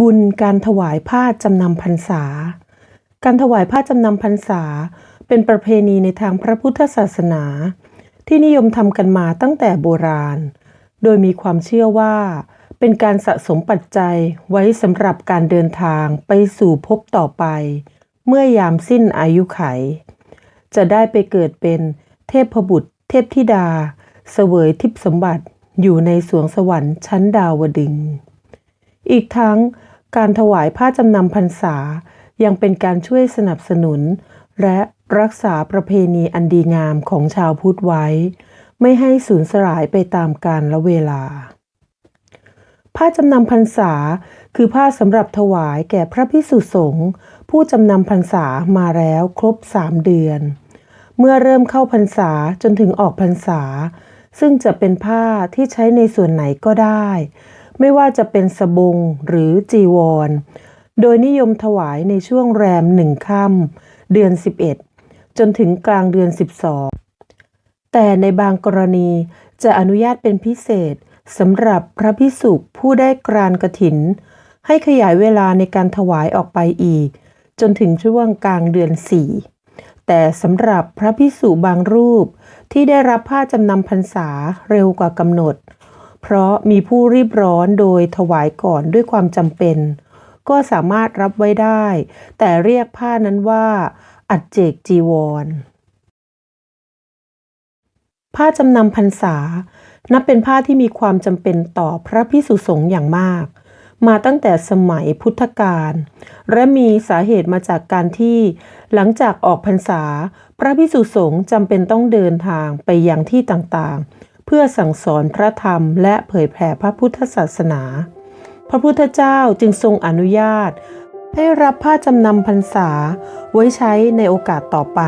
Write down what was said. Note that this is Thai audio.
บุญการถวายผ้าจำนำพรรษา การถวายผ้าจำนำพรรษา เป็นประเพณีในทางพระพุทธศาสนา ที่นิยมทำกันมาตั้งแต่โบราณ โดยมีความเชื่อว่า เป็นการสะสมปัจจัยไว้สำหรับการเดินทางไปสู่ภพต่อไป เมื่อยามสิ้นอายุไข จะได้ไปเกิดเป็นเทพบุตร เทพธิดา เสวยทิพสมบัติอยู่ในสวงสวรรค์ชั้นดาวดึงส์ อีกทั้งการถวายผ้าจำนำพรรษา ยังเป็นการช่วยสนับสนุน และรักษาประเพณีอันดีงามของชาวพุทธไว้ ไม่ให้สูญสลายไปตามกาลและเวลา ผ้าจำนำพรรษาคือผ้าสำหรับถวายแก่พระพิสุสงฆ์ผู้จำนำพรรษามาแล้วครบสามเดือน เมื่อเริ่มเข้าพรรษาจนถึงออกพรรษา ซึ่งจะเป็นผ้าที่ใช้ในส่วนไหนก็ได้ ไม่ว่าจะเป็นสบงหรือจีวร โดยนิยมถวายในช่วงแรมหนึ่งค่ำเดือน 11 จนถึงกลางเดือน 12 แต่ในบางกรณีจะอนุญาตเป็นพิเศษสำหรับพระพิสุผู้ได้กรานกระถิน ให้ขยายเวลาในการถวายออกไปอีก จนถึงช่วงกลางเดือน4แต่สำหรับพระพิสุบางรูปที่ได้รับผ้าจำนำพรรษาเร็วกว่ากำหนด เพราะมีผู้รีบร้อนโดยถวายก่อนด้วยความจำเป็น ก็สามารถรับไว้ได้ แต่เรียกผ้านั้นว่า อัจเจกจีวร ผ้าจำนำพรรษา นับเป็นผ้าที่มีความจำเป็นต่อพระพิสุสงฆ์อย่างมาก มาตั้งแต่สมัยพุทธกาลและมีสาเหตุมาจากการที่หลังจากออกพรรษา พระพิสุสงฆ์จำเป็นต้องเดินทางไปยังที่ต่างๆ เพื่อสั่งสอนพระธรรมและเผยแผ่พระพุทธศาสนา พระพุทธเจ้าจึงทรงอนุญาต ให้รับผ้าจำนำพรรษาไว้ใช้ในโอกาสต่อไป